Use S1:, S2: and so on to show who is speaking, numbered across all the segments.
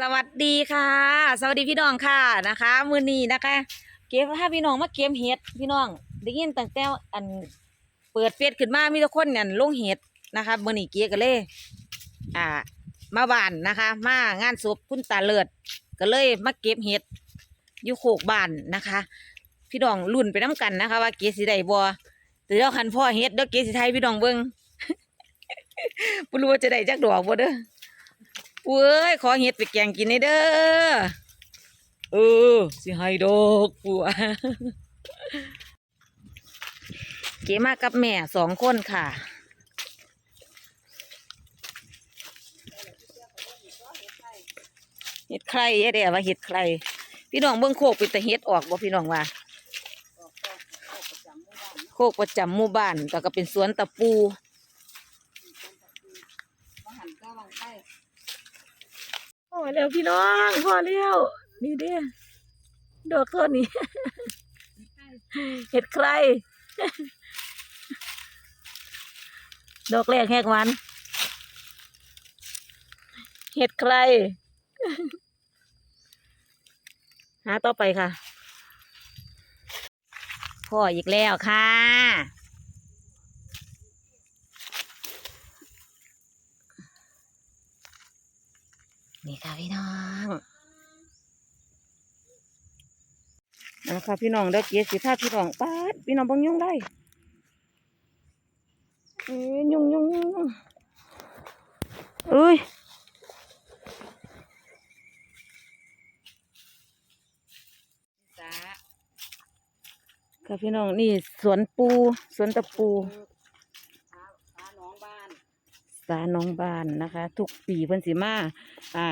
S1: สวัสดีค่ะ สวัสดีพี่น้องค่ะนะคะ มือนี้นะคะ เก็บถ้าพี่น้องมาเก็บเห็ดพี่น้องได้ยินตั้งแต่อันเปิดเฟซขึ้นมามีแต่คนเนั่นลงเห็ดนะคะมือนี้เก็บก็เลย อ่า มาบ้านนะคะ มางานศพคุณตาเลิศก็เลยมาเก็บเห็ดอยู่โคกบ้านนะคะ พี่น้องรุ่นไปน้กันนะคะ ว่าเกสิได้บ่แต่เดี๋ยวคันพ่อเฮ็ดเดี๋ยวเกสิไทยพี่น้องเบิ่งบ่รู้ว่าจะได้จักดอกบ่เด้อ เว้ย ขอเฮ็ดไปแกงกินได้เด้อ เออ สิให้ดอกปัว เก๋มากับแม่สองคนค่ะเฮ็ดใครเด้ว่าเฮ็ดใคร พี่น้องเบิ่งโคกเป็นแต่เฮ็ดออกบ่พี่น้องว่า โคกประจำหมู่บ้านก็ก็เป็นสวนตะปูพอ แล้วพี่น้องพอแล้วนี่เด้อดอกต้นนี้เห็ดใคร ดอกแรกแหกวัน เห็ดใคร หาต่อไปค่ะ พ่ออีกแล้วค่ะ นี่ค่ะพี่น้องนะคะพี่น้องเด้อเกียรติสิพาพี่น้องปาดพี่น้องเบังยุ่งได้เอ้ยยุ่งยุ่งยุ่งยุ่งเอ้ยจ้าค่ะพี่น้องนี่สวนปูสวนตะปู
S2: พาน้องบ้าน
S1: สาน้องบ้านนะคะ ทุกปีเพิ่นสิมาอ่า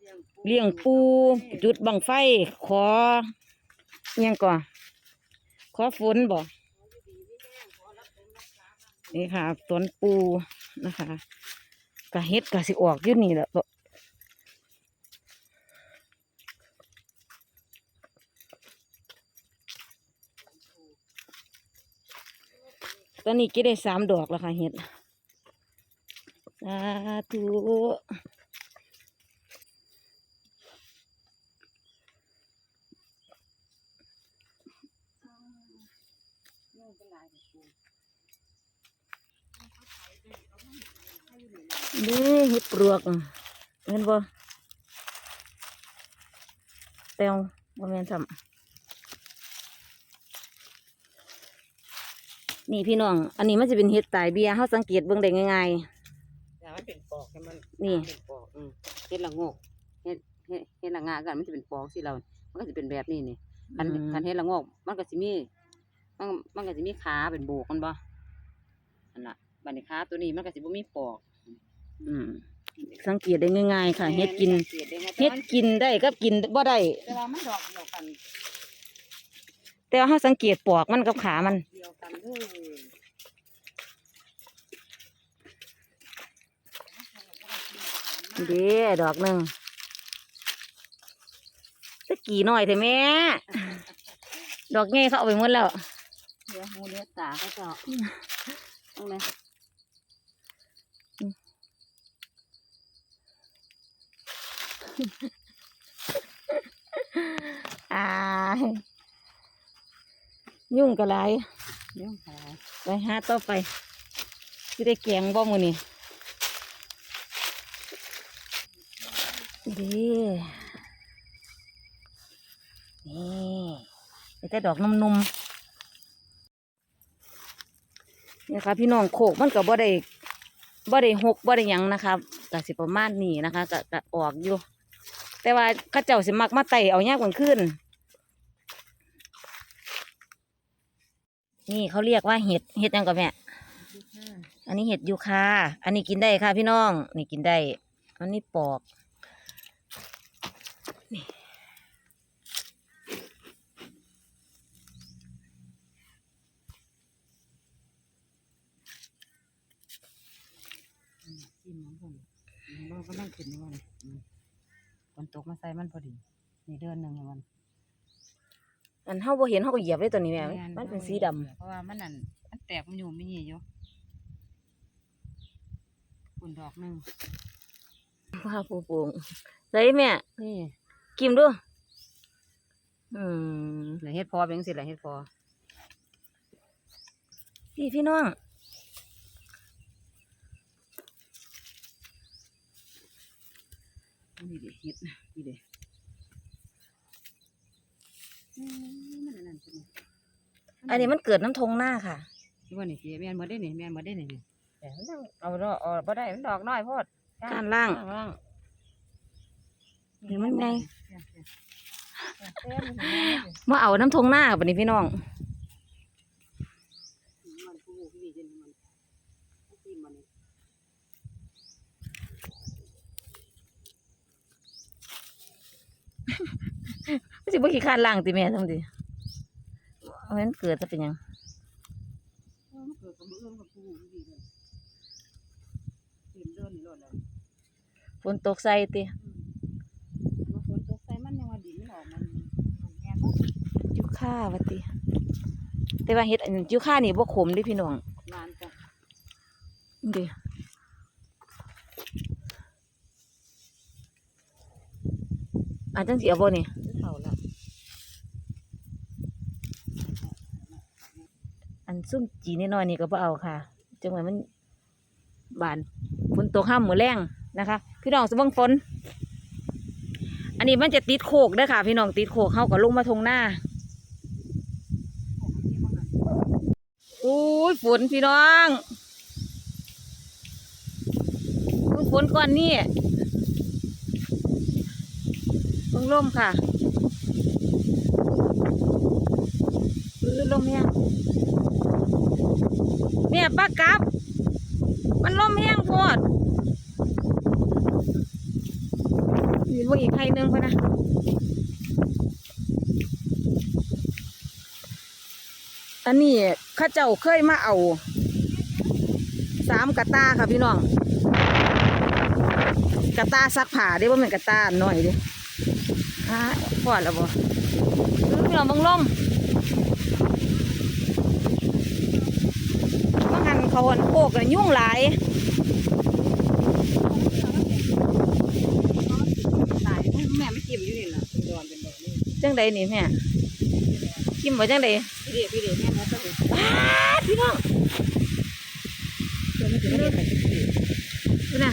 S2: เลี้ยง
S1: เลี้ยงปูจุดบังไฟ ขออิหยังก่อนขอฝนบ่นี่ค่ะสวนปูนะคะกะเฮ็ดกะสิออกอยู่นี่แหละบ่ตอนนี้ก็ได้สามดอกแล้วค่ะเฮ็ด สาธุนี่เห็ดปลวกเห็นบ่เตียวบ่แม่นซ้ำนี่พี่น้อง อันนี้มันจะเป็นเห็ดตายเบียร์เฮาสังเกตเบิ่งได้ง่าย
S2: แต่มัน เป็นปอกให้มัน
S1: นี่
S2: เป็นปอกอืมเฮ็ดละโงกเฮ็ดเฮ็ดเฮ็ดละงากันมันจะเป็นปอกสิเรา มันก็จะเป็นแบบนี้นี่คัน
S1: อืม
S2: คันเฮ็ดละโงกมันก็สิมี มันมันก็สิมีขาเป็นโบกมันบ่อันน่ะบัดนี้ขาตัวนี้มันก็สิบ่มีปอก
S1: ๆอืมสังเกตได้ง่ายๆค่ะเห็ดกิน
S2: แม่สังกตได้ไงแต่
S1: เห็ด
S2: มัน
S1: กินได้กับกินบ่ได้
S2: แต่ว่ามันดอกเดียวกัน
S1: แต่ว่าเฮาสังเกตปอกมันกับขามัน
S2: เดียวกันเลย
S1: เด้ดอกหนึ่งตะกี้น้อยเถอะแม่ ดอกใหญ่เขาเอาไปหมดแล้ว
S2: เดี๋ยวหูเลี้ยตาเขาเจ้าต้องเลย
S1: อายยุ่งกะไร
S2: เลี้ยงขา
S1: ไปหาต่อไปที่ได้แกงบ่มือนี่ ดีนี่ไอ้แต่ดอกนุ่มๆนี่ค่ะพี่น้องโขกมันก็บ่ได้บ่ได้หกบ่ได้หยังนะครับก็สิประมาณนี้นะคะก็ก็ออกอยู่ แต่ว่าเข้าเจ้าสิมักมาไต่เอายากกว่าขึ้น นี่เขาเรียกว่าเห็ดเห็ดหยังกับแม่อันนี้เห็ดยูคาอันนี้กินได้ค่ะพี่น้อง นี่กินได้ อันนี้ปอก นี่
S2: จิ้ มน้ำก่อนมันก็นั่งขึ้นในวันฝนตกมาใส่มันพอดี นี่เดือนหนึ่งในวัน
S1: อันเฮาบ่เห็นเฮาก็เหยียบเลยตัวนี้แม่มันเป็นสีดำ
S2: เพราะว่ามันนั่นมันแตกมันอยู่ไม่หยีอยู่ฝุ่นดอกหนึ่ง
S1: ว่าผู้ปลูกใส่แม่
S2: นี่
S1: กิมดูอืม
S2: ไหนเฮ็ดพอเป็นจังซี่ล่ะเฮ็ดพอ
S1: พี่พี่น้อง
S2: นี่เด้เฮ็ดนี่เด้อืมมันอันนั่นใช่ไหม
S1: อันนี้มันเกิดน้ำทงหน้าค่ะ
S2: ที่ว่านี่สิแม่นบ่ได้นี่แม่นบ่ได้นี่นี่แต่มันต้องเอาดอกเอาบ่ได้มันดอกน้อยโพด
S1: ก้านล่าง
S2: ก้นล่าง
S1: หรือมันไง
S2: เต็มเลย
S1: มาเอาน้ำทงหน้าบัดนี้พี่น้อง
S2: มันผู้ผู้นี่เจนมันที่มันนี่
S1: สิบ่ขี้คร้านล่างติแม่ทำดิเอาให้มันเกิดซะเป็นหยัง
S2: เออมันเกิดกับมือเอื้อมกับผู้ผู้นี่เลยเต็มเดินนี่โลดแล้ว
S1: ฝนตกใส่ติ
S2: บางคนตกใส่มันยังว่าดินมันออกมันมันแม่นบ่
S1: ยูค่าว่าติ แต่ว่าเฮ็ดอันยูค่านี่บ่ขมเดิพี่น้อง
S2: นานจ้ะ
S1: นี่ดิ อันจังสิเอาบ่นี่
S2: คือเฒ่าแล้ว
S1: อันซุ่มจีน้อยๆนี่ก็บ่เอาค่ะจังหวะมันบานฝนตกห้ามมือแรงนะคะ พี่น้องสบังฝน อันนี้มันจะติดโคกเด้อค่ะ พี่น้องติดโคกเข้าก็ลงมาทงหน้าอุ้ยฝนพี่น้องเพิ่งฝนก่อนนี่ เพิ่งล่มค่ะเออลมเนี่ยเนี่ยป้ากับ มันล่มแห้งโพดมีพวกอีกใครนึงพะนะอันนี้ข้าเจ้าเคยมาเอาสามกระตาค่ะพี่น้องกระตาซักผ้าเด้ว่าเป็นกระตาหน่อยเด้ อ่าพอดแล้วบ่เออพี่น้องเบังล่มมาหันเขาหันโคกน่ะยุ่งหลาย
S2: ตายแม่ไม่จิ้มอยู่นี่ล่ะเป็นดอนเป็นดอกนี่
S1: จังใดนี่แม่กิมบ่จังใด
S2: พี่เด็กพี่เด็กแม่มาต้อง
S1: อ้าพี่น้อง
S2: เดี๋ยวมันจะไม่ได้ใส่ที่
S1: ดูนะ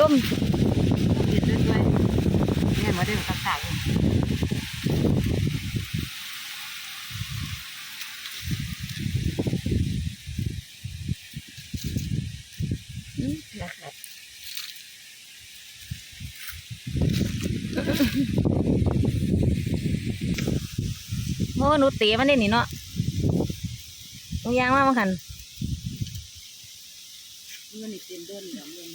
S1: ลม
S2: เด็ดด้วยด้วย แม่มาได้ตักตากเลย
S1: อื้อนะครับโอ้หนูเตะมันได้นี่เนาะหนูยางมามาคัน
S2: มันนี่เต็มเดินเหลืองเงิน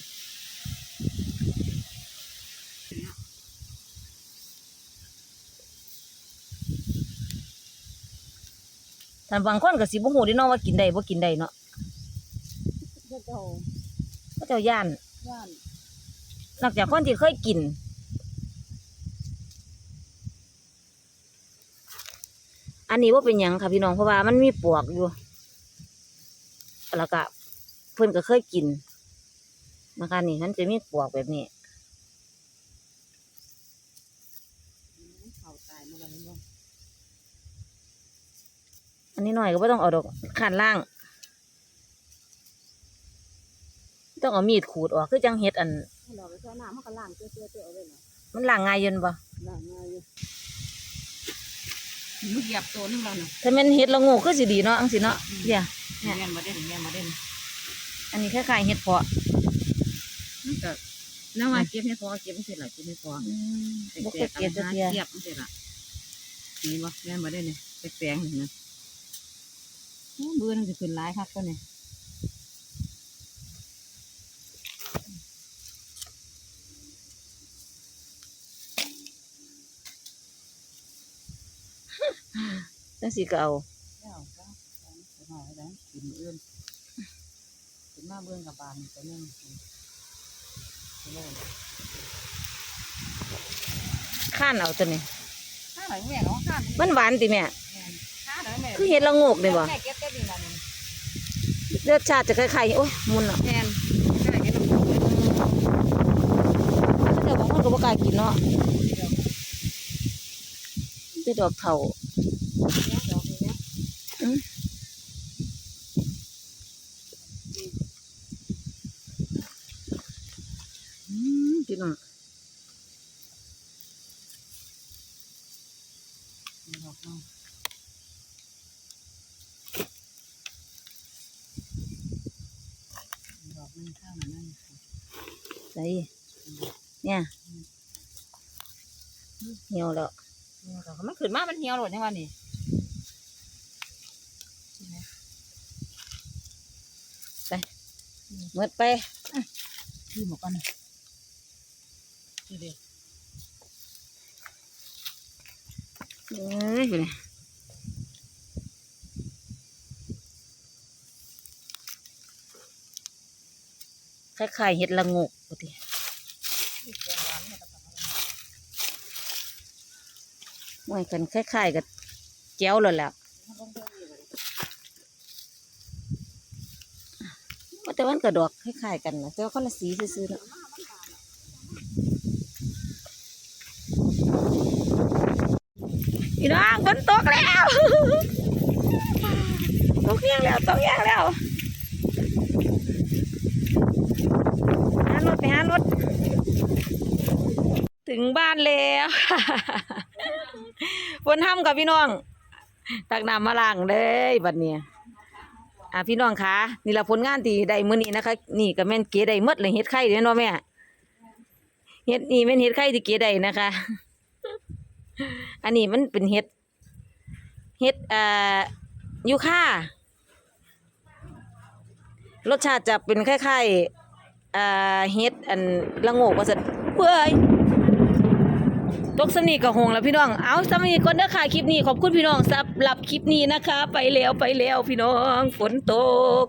S1: แต่บางคนก็สิบ่ฮู้เด้เนาะว่ากินได้บ่กินได้เนาะ
S2: เจ้าเจ้า
S1: เขาเจ้าย่าน
S2: ย่าน
S1: นอกจากคนที่เคยกิน อันนี้ว่าเป็นหยังค่ะพี่น้องเพราะว่ามันมีปวกอยู่ แล้วก็เพิ่นก็เคยกินนะคะนี่มันจะมีปวกแบบนี้
S2: เข่าตายมาแล้วเนาะ
S1: อั นนี้หน่อยก็ไม่ต้องเอาดอกขันล่าง ต้องเอามีดขูดออกคือจังเฮ็ดอัน
S2: เราไปใช้น้ำมันก็ล้างเจ้าเจ้าเจ้าเอาไว้เนาะ
S1: มันล่างง่ายเย็นบ่
S2: ล้างง่ายอยู่มันเหยียบตัวนึงแล้วเนาะ
S1: ถ้าแมันเฮ็ดละโงูคือสิดีเนาะอังสิเนาะเดี๋ยว
S2: แม่มาเด่นแม่มาเด่น
S1: อันนี้คล้ายๆเฮ็ดเพาะ
S2: มันก็น้าว่าเก็บให้พอเก็บไม่เสร็จหรอเก็บไม่พอ
S1: อืมบ่เคย
S2: แต
S1: เก็บจักเทีย
S2: เทียบไม่เสร็จละนี่บ่แม่มาได้เนี่ยแปลงๆนี่นะโอ้ มือนั่นจะขึ้นร้ายครับก็เนี่ย
S1: จังสิก็เอา
S2: เจ้าก็ไปหน่อยแล้วกินอื่นกินมาเบื่อกับบานตัวนึงไปเลย
S1: ข้านเอาตัวนี้
S2: ข้าหน่อยแม่น้องข้า
S1: มันหวานติแม่
S2: ข้าหน่อยแม่
S1: คือเฮ็ดละโงกนี่บ่
S2: แม่เก็บเก็บนี่ละนี่
S1: รสชาติจะคล้ายๆโอ้ยมุนอะ
S2: แทนข้าเก็บน้ำ
S1: กล้ากินเนาะได้ดอกเถาอืมอืมพี่น้อง
S2: ดอกน้องดอกนึงข้างนั้นนั่นค่ะ
S1: ใส่เนี่ยเหี่ยวแล้ว
S2: เนี่ยดอกมันขึ้นมามันเหี่ยวหมดยังวะนี่
S1: หมดไป
S2: ที่หมกกันนี่เด็ก
S1: เอ้ยไปเลย คล้ายๆเห็ดละงกปกติไม่กันคล้ายๆกับแจ้วเลยแหละแต่วันกระดอกคล้ายๆกันนะแต่ว่าคนละสีซื่อๆเนาะพี่น้องฝนตกแล้วตกแห้งแล้วตกแห้งแล้ว ไปหารถ ถึงบ้านแล้วฝนห้ำกับพี่น้อง ตักน้ำมาล้างเลยบัดเนี้ยอะพี่น้องคะนี่ละผลงานที่ได้มื้อนี้นะคะ นี่ก็แม่นเก๋ได้หมดเลยเฮ็ดไข่เด้อเนาะแม่เฮ็ดนี่แม่นเฮ็ดไข่ที่เก๋ได้นะคะ อันนี้มันเป็นเฮ็ดเฮ็ดอ่ายูค่ารสชาติจะเป็นคล้ายๆ อ่าเฮ็ดอันละโงกว่าซั่นเว้ยตกสนีกับหงแล้วพี่น้อง เอาสนีก่อนเด้อค่ะคลิปนี้ขอบคุณพี่น้องสำหรับคลิปนี้นะคะ ไปแล้วไปแล้วพี่น้องฝนตก